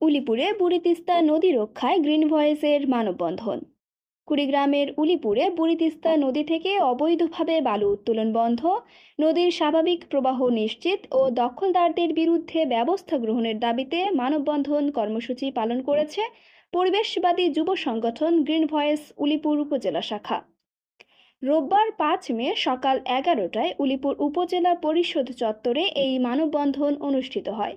উলিপুরে বুড়িতিস্তা নদী রক্ষায় গ্রিন ভয়েসের মানববন্ধন। কুড়িগ্রামের উলিপুরে বুড়িতিস্তা নদী থেকে অবৈধভাবে বালু উত্তোলন বন্ধ, নদীর স্বাভাবিক প্রবাহ নিশ্চিত ও দখলদারদের বিরুদ্ধে ব্যবস্থা গ্রহণের দাবিতে মানববন্ধন কর্মসূচি পালন করেছে পরিবেশবাদী যুব সংগঠন গ্রিন ভয়েস উলিপুর উপজেলা শাখা। রোববার পাঁচ মে সকাল এগারোটায় উলিপুর উপজেলা পরিষদ চত্বরে এই মানববন্ধন অনুষ্ঠিত হয়।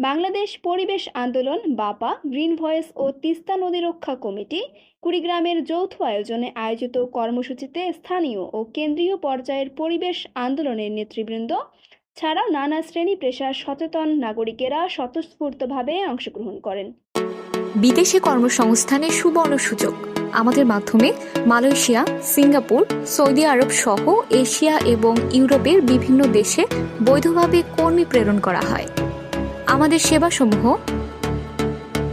বাংলাদেশ পরিবেশ আন্দোলন, বাপা, গ্রিন ভয়েস ও তিস্তা নদী রক্ষা কমিটি কুড়িগ্রামের যৌথ আয়োজনে আয়োজিত কর্মসূচিতে স্থানীয় ও কেন্দ্রীয় পর্যায়ের পরিবেশ আন্দোলনের নেতৃবৃন্দ ছাড়াও নানা শ্রেণি পেশার সচেতন নাগরিকেরা স্বতঃস্ফূর্তভাবে অংশগ্রহণ করেন। বিদেশি কর্মসংস্থানের সুবর্ণ সুযোগ। আমাদের মাধ্যমে মালয়েশিয়া, সিঙ্গাপুর, সৌদি আরব সহ এশিয়া এবং ইউরোপের বিভিন্ন দেশে বৈধভাবে কর্মী প্রেরণ করা হয়। আমাদের সেবাসমূহ,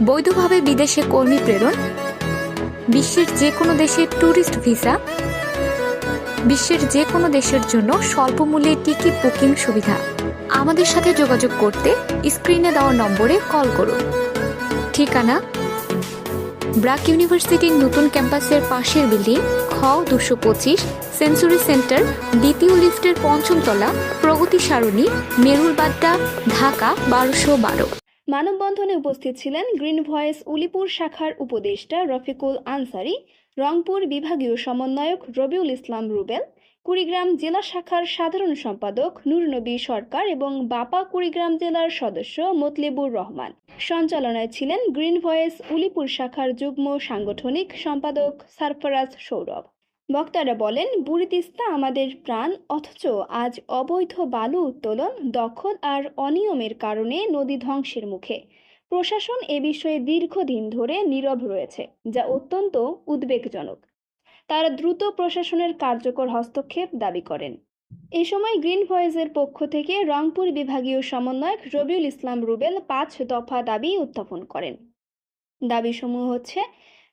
বৈধভাবে বিদেশে কর্মী প্রেরণ, বিশ্বের যে কোনো দেশে ট্যুরিস্ট ভিসা বিশ্বের যে কোনো দেশের জন্য স্বল্প মূল্যে টিকিট বুকিং সুবিধা। আমাদের সাথে যোগাযোগ করতে স্ক্রিনে দেওয়া নম্বরে কল করুন। ঠিকানা ব্রাক ইউনিভার্সিটির নতুন ক্যাম্পাসের পাশের বিল্ডিং, খ দুশো পঁচিশ, সেঞ্চুরি সেন্টার, দ্বিতীয় লিফটের পঞ্চম তলা, প্রগতি সারণী মেরুলবাড্ডা ঢাকা বারোশো বারো। মানববন্ধনে উপস্থিত ছিলেন গ্রিন ভয়েস উলিপুর শাখার উপদেষ্টা রফিকুল আনসারি, রংপুর বিভাগীয় সমন্বয়ক রবিউল ইসলাম রুবেল কুড়িগ্রাম জেলা শাখার সাধারণ সম্পাদক নূরনবী সরকার এবং বাপা কুড়িগ্রাম জেলার সদস্য মতলিবুর রহমান। সঞ্চালনায় ছিলেন গ্রিন ভয়েস উলিপুর শাখার যুগ্ম সাংগঠনিক সম্পাদক সারফরাজ সৌরভ। বক্তারা বলেন বুড়িতিস্তা আমাদের প্রাণ, অথচ আজ অবৈধ বালু উত্তোলন, দখল আর অনিয়মের কারণে নদী ধ্বংসের মুখে। প্রশাসন এ বিষয়ে দীর্ঘদিন ধরে নীরব রয়েছে, যা অত্যন্ত উদ্বেগজনক। তারা দ্রুত প্রশাসনের কার্যকর হস্তক্ষেপ দাবি করেন। এ সময় গ্রিন ভয়েসের পক্ষ থেকে রংপুর বিভাগীয় সমন্বয়ক রবিউল ইসলাম রুবেল পাঁচ দফা দাবি উত্থাপন করেন। দাবিসমূহ হচ্ছে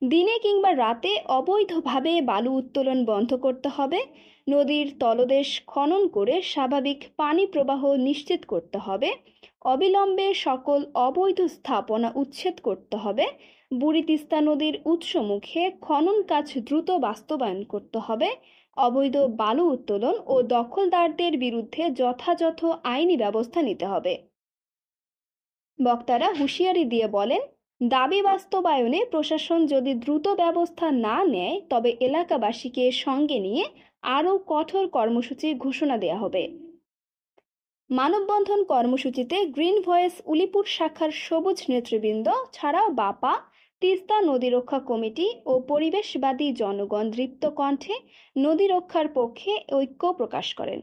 দিনে কিংবা রাতে অবৈধভাবে বালু উত্তোলন বন্ধ করতে হবে। নদীর তলদেশ খনন করে স্বাভাবিক পানি প্রবাহ নিশ্চিত করতে হবে। অবিলম্বে সকল অবৈধ স্থাপনা উচ্ছেদ করতে হবে। বুড়ি তিস্তা নদীর উৎসমুখে খনন কাজ দ্রুত বাস্তবায়ন করতে হবে। অবৈধ বালু উত্তোলন ও দখলদারদের বিরুদ্ধে যথাযথ আইনি ব্যবস্থা নিতে হবে। বক্তারা হুঁশিয়ারি দিয়ে বলেন দাবি বাস্তবায়নে প্রশাসন যদি দ্রুত ব্যবস্থা না নেয়, তবে এলাকাবাসীকে সঙ্গে নিয়ে আরও কঠোর কর্মসূচি ঘোষণা দেওয়া হবে। মানববন্ধন কর্মসূচিতে গ্রিন ভয়েস উলিপুর শাখার সবুজ নেতৃবৃন্দ ছাড়াও বাপা, তিস্তা নদী রক্ষা কমিটি ও পরিবেশবাদী জনগণ দৃপ্ত কণ্ঠে নদী রক্ষার পক্ষে ঐক্য প্রকাশ করেন।